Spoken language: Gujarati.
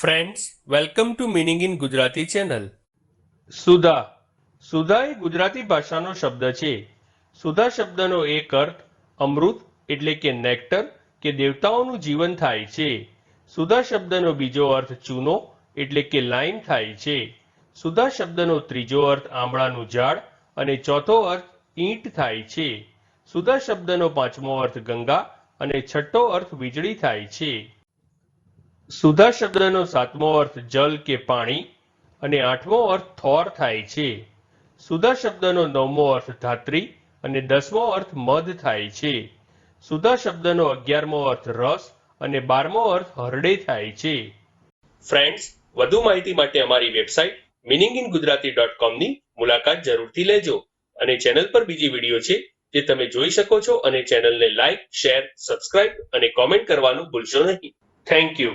Friends welcome to meaning in Gujarati channel સુધા. સુધા એ ગુજરાતી ભાષાનો શબ્દ છે. સુધા શબ્દનો એક અર્થ અમૃત એટલે કે નેક્ટર કે દેવતાઓનું જીવન થાય છે. સુધા શબ્દનો બીજો અર્થ ચૂનો એટલે કે લાઈમ થાય છે. સુધા શબ્દનો ત્રીજો અર્થ આંબળાનું ઝાડ અને ચોથો અર્થ ઈંટ થાય છે. સુધા શબ્દનો પાંચમો અર્થ ગંગા અને છઠ્ઠો અર્થ વીજળી થાય છે. સુધા શબ્દનો સાતમો અર્થ જલ કે પાણી અને આઠમો અર્થ થોર થાય છે. સુધા શબ્દનો નવમો અર્થ ધાત્રી અને દસમો અર્થ મધ થાય છે. સુધા શબ્દનો અગિયારમો અર્થ રસ અને બારમો અર્થ હરડે થાય છે. ફ્રેન્ડ્સ, વધુ માહિતી માટે અમારી website meaning in Gujarati dot કોમની મુલાકાત જરૂરથી લેજો અને ચેનલ પર બીજી વીડિયો છે જે તમે જોઈ શકો છો અને ચેનલને લાઇક શેર, સબસ્ક્રાઇબ અને કોમેન્ટ કરવાનું ભૂલશો નહીં. Thank you.